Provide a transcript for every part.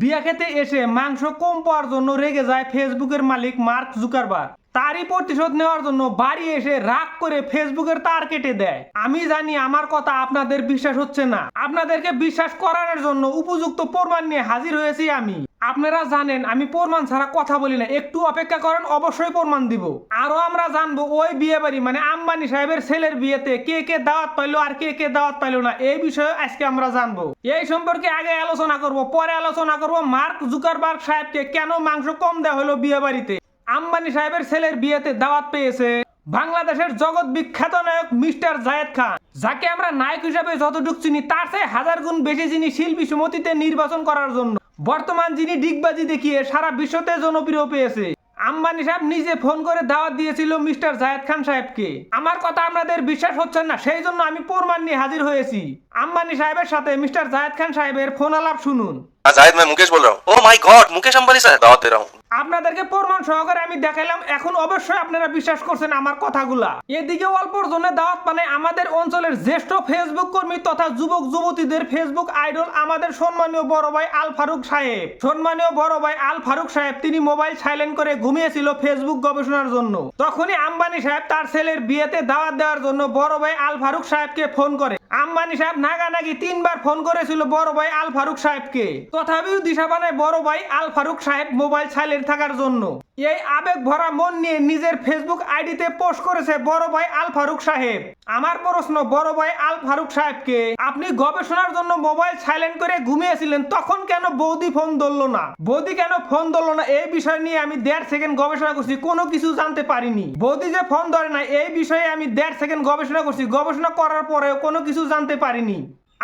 বিয়া খেতে এসে মাংস কম পাওয়ার জন্য রেগে যায় ফেসবুকের মালিক মার্ক জুকারবার তারই প্রতিশোধ নেওয়ার জন্য বাড়ি এসে রাগ করে ফেসবুকের তার কেটে দেয়। আমি জানি আমার কথা আপনাদের বিশ্বাস হচ্ছে না। আপনাদেরকে বিশ্বাস করানোর জন্য উপযুক্ত প্রমাণ নিয়ে হাজির হয়েছি আমি। আপনারা জানেন, আমি প্রমাণ ছাড়া কথা বলি না। একটু অপেক্ষা করেন, অবশ্যই প্রমাণ দিব। আরও আমরা জানব, ওই বিয়ে বাড়ি মানে আম্বানি সাহেবের ছেলের বিয়েতে কে কে দাওয়াত পাইলো আর কে কে দাওয়াত পাইলো না, এই বিষয়ে আজকে আমরা জানব। এই সম্পর্কে আগে আলোচনা করব, পরে আলোচনা করব মার্ক জুকারবার্গ সাহেবকে কেন মাংস কম দেওয়া হলো বিয়ে বাড়িতে। আম্বানি সাহেবের ছেলের বিয়েতে দাওয়াত পেয়েছে বাংলাদেশের জগৎ বিখ্যাত নায়ক মিস্টার জায়েদ খান, যাকে আমরা নায়ক হিসাবে যতটুকু চিনি, তার চেয়ে হাজার গুণ বেশি চিনি শিল্পী সুমতিতে নির্বাচন করার জন্য। বর্তমান যিনি ডিগবাজি দেখিয়ে সারা বিশ্বতে জনপ্রিয় পেয়েছে আম্বানি সাহেব নিজে ফোন করে দাওয়াত দিয়েছিল মিস্টার জায়েদ খান সাহেবকে আমার কথা আপনাদের বিশ্বাস হচ্ছে না সেই জন্য আমি প্রমাণ নিয়ে হাজির হয়েছি আম্বানি সাহেবের সাথে মিস্টার জায়েদ খান সাহেবের ফোন আলাপ শুনুন हाँ जाहिद मैं मुकेश बोल रहा हूँ oh my god Mukesh Ambani sir दावत दे रहा हूँ আপনাদেরকে প্রমাণ সহকারে আমি দেখাইলাম। এখন অবশ্যই আপনারা বিশ্বাস করছেন আমার কথাগুলা। এদিকে অল্পর জন্য দাওয়াত মানে আমাদের অঞ্চলের জ্যেষ্ঠ ফেসবুক কর্মী তথা যুবক, যুবতীদের ফেসবুক আইডল আমাদের সম্মানীয় বড় ভাই আল ফারুক সাহেব। সম্মানীয় বড় ভাই আল ফারুক সাহেব, তিনি মোবাইল সাইলেন্ট করে ঘুমিয়েছিল ফেসবুক গবেষণার জন্য। তখনই আম্বানি সাহেব তার ছেলের বিয়েতে দাওয়াত দেওয়ার জন্য বড় ভাই আল ফারুক সাহেবকে ফোন করে। আম্বানি সাহেব নাগানাগি তিনবার ফোন করেছিল বড় ভাই আল ফারুক সাহেবকে। তথাপিও দিশা বানায় বড় ভাই আল ফারুক সাহেব মোবাইল সাইলেন্ট থাকার জন্য। এই আবেগ ভরা মন নিয়ে নিজের ফেসবুক আইডিতে পোস্ট করেছে বড় ভাই আল ফারুক সাহেব। আমার প্রশ্ন, বড় ভাই আল ফারুক সাহেবকে আপনি গবেষণার জন্য মোবাইল সাইলেন্ট করে ঘুমিয়েছিলেন, তখন কেন বৌদি ফোন ধরলো না? বৌদি কেন ফোন ধরলো না? এই বিষয় নিয়ে আমি দেড় সেকেন্ড গবেষণা করছি, কোনো কিছু জানতে পারিনি। বৌদি যে ফোন ধরে না এই বিষয়ে আমি দেড় সেকেন্ড গবেষণা করছি। গবেষণা করার পরেও কোনো কিছু জানতে পারিনি।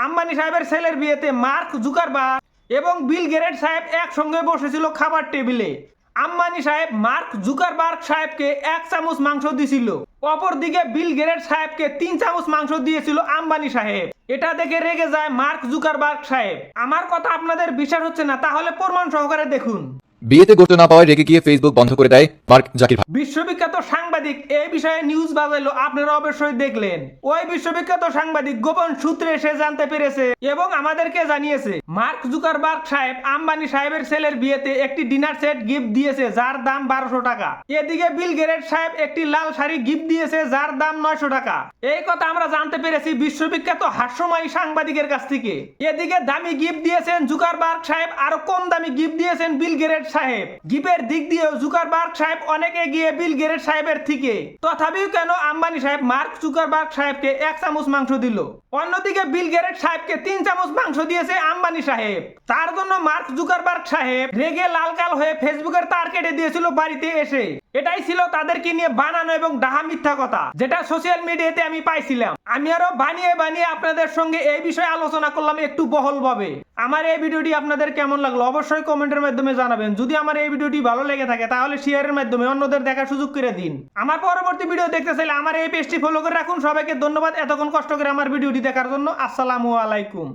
আম্বানি সাহেবের ছেলের বিয়েতে মার্ক জুকারবা এবং বিল গেরেট সাহেব একসঙ্গে বসেছিল খাবার টেবিলে। আম্বানি সাহেব মার্ক জুকারবার্গ সাহেবকে এক চামচ মাংস দিছিল। অপরদিকে বিল গেরেট সাহেবকে তিন চামচ মাংস দিয়েছিল আম্বানি সাহেব। এটা দেখে রেগে যায় মার্ক জুকারবার্গ সাহেব। আমার কথা আপনাদের বিশ্বাস হচ্ছে না, তাহলে প্রমাণ সহকারে দেখুন। বিয়েতে করতে না পাওয়ায় রেগে গিয়ে ফেসবুক বন্ধ করে দেয় মার্ক জাকির ভাই বিশ্ববিখ্যাত সাংবাদিক এই বিষয়ে নিউজ বাজাইলো, আপনারা অবশ্যই দেখলেন। ওই বিশ্ববিখ্যাত সাংবাদিক গোপন সূত্রে সে জানতে পেরেছে এবং আমাদেরকে জানিয়েছে, মার্ক জুকারবার্গ সাহেব আম্বানি সাহেবের ছেলের বিয়েতে একটি ডিনার সেট গিফট দিয়েছে, যার দাম বারোশো টাকা। এদিকে বিল গেরেট সাহেব একটি লাল শাড়ি গিফট দিয়েছে, যার দাম নয়শো টাকা। এই কথা আমরা জানতে পেরেছি বিশ্ববিখ্যাত হাস্যময়ী সাংবাদিকের কাছ থেকে। এদিকে দামি গিফট দিয়েছেন জুকারবার্গ সাহেব, আরও কম দামি গিফট দিয়েছেন বিল গেরেট সাহেব। গিপের দিক দিয়েও জুকারবার্গ সাহেব অনেক এগিয়ে বিল গেরেট সাহেবের থেকে। তথাপিও কেন আম্বানি সাহেব মার্ক জুকারবার্গ সাহেবকে এক চামচ মাংস দিল? অন্যদিকে বিল গেরেট সাহেবকে তিন চামচ মাংস দিয়েছে আম্বানি সাহেব। তার জন্য মার্ক জুকারবার্গ সাহেব রেগে লাল কাল হয়ে ফেসবুকের তার কেটে দিয়েছিল বাড়িতে এসে। এটাই ছিল তাদেরকে নিয়ে বানানো এবং ডাহা মিথ্যা কথা, যেটা সোশ্যাল মিডিয়াতে আমি পাইছিলাম। আমি আরও বানিয়ে বানিয়ে আপনাদের সঙ্গে এই বিষয়ে আলোচনা করলাম একটু বহলভাবে। আমার এই ভিডিওটি আপনাদের কেমন লাগল অবশ্যই কমেন্টের মাধ্যমে জানাবেন। যদি আমার এই ভিডিওটি ভালো লেগে থাকে, তাহলে শেয়ারের মাধ্যমে অন্যদের দেখার সুযোগ করে দিন। আমার পরবর্তী ভিডিও দেখতে চাইলে আমার এই পেজটি ফলো করে রাখুন। সবাইকে ধন্যবাদ এতক্ষণ কষ্ট করে আমার ভিডিওটি দেখার জন্য। আসসালামু আলাইকুম।